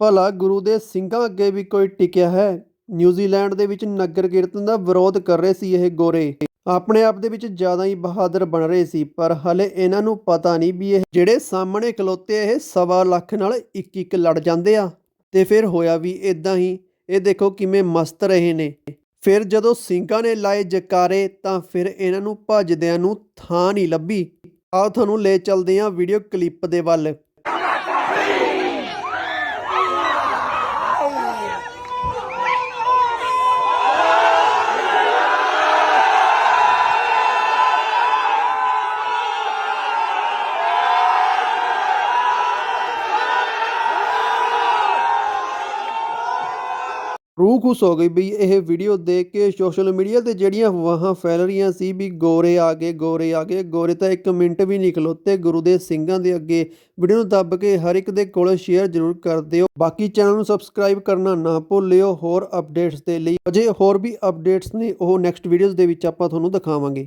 ਭਲਾ ਗੁਰੂ ਦੇ ਸਿੰਘਾਂ ਅੱਗੇ ਵੀ ਕੋਈ ਟਿਕਿਆ ਹੈ? ਨਿਊਜ਼ੀਲੈਂਡ ਦੇ ਵਿੱਚ ਨਗਰ ਕੀਰਤਨ ਦਾ ਵਿਰੋਧ ਕਰ ਰਹੇ ਸੀ ਇਹ ਗੋਰੇ। ਆਪਣੇ ਆਪ ਦੇ ਵਿੱਚ ਜ਼ਿਆਦਾ ਹੀ ਬਹਾਦਰ ਬਣ ਰਹੇ ਸੀ, ਪਰ ਹਲੇ ਇਹਨਾਂ ਨੂੰ ਪਤਾ ਨਹੀਂ ਵੀ ਇਹ ਜਿਹੜੇ ਸਾਹਮਣੇ ਖਲੋਤੇ ਇਹ ਸਵਾ ਲੱਖ ਨਾਲ ਇੱਕ ਇੱਕ ਲੜ ਜਾਂਦੇ ਆ। ਤੇ ਫਿਰ ਹੋਇਆ ਵੀ ਇਦਾਂ ਹੀ, ਇਹ ਦੇਖੋ ਕਿਵੇਂ ਮਸਤ ਰਹੇ ਨੇ। ਫਿਰ ਜਦੋਂ ਸਿੰਘਾਂ ਨੇ ਲਾਏ ਜਕਾਰੇ, ਤਾਂ ਫਿਰ ਇਹਨਾਂ ਨੂੰ ਭੱਜਦਿਆਂ ਨੂੰ ਥਾਂ ਨਹੀਂ ਲੱਭੀ। ਆਓ ਤੁਹਾਨੂੰ ਲੈ ਚੱਲਦੇ ਹਾਂ ਵੀਡੀਓ ਕਲਿੱਪ ਦੇ ਵੱਲ। ਰੂਹ ਖੁਸ਼ ਹੋ ਗਈ ਵੀ ਇਹ ਵੀਡੀਓ ਦੇਖ ਕੇ ਸੋਸ਼ਲ ਮੀਡੀਆ ਤੇ ਜਿਹੜੀਆਂ ਵਾਹਾਂ ਫੈਲ ਰਹੀਆਂ ਸੀ ਵੀ ਗੋਰੇ ਆ ਗਏ, ਗੋਰੇ ਆ ਗਏ, ਗੋਰੇ ਤਾਂ ਇੱਕ ਮਿੰਟ ਵੀ ਨਹੀਂ ਖਲੋਤੇ, ਗੁਰੂ ਦੇ ਸਿੰਘਾਂ ਦੇ ਅੱਗੇ ਵੀਡੀਓ ਨੂੰ ਦੱਬ ਕੇ ਹਰ ਇੱਕ ਦੇ ਕੋਲ ਸ਼ੇਅਰ ਜ਼ਰੂਰ ਕਰ ਦਿਓ। ਬਾਕੀ ਚੈਨਲ ਨੂੰ ਸਬਸਕ੍ਰਾਈਬ ਕਰਨਾ ਨਾ ਭੁੱਲਿਓ, ਹੋਰ ਅਪਡੇਟਸ ਦੇ ਲਈ ਅਜੇ ਹੋਰ ਵੀ ਅਪਡੇਟਸ ਨੇ, ਉਹ ਨੈਕਸਟ ਵੀਡੀਓਜ਼ ਦੇ ਵਿੱਚ ਆਪਾਂ ਤੁਹਾਨੂੰ ਦਿਖਾਵਾਂਗੇ।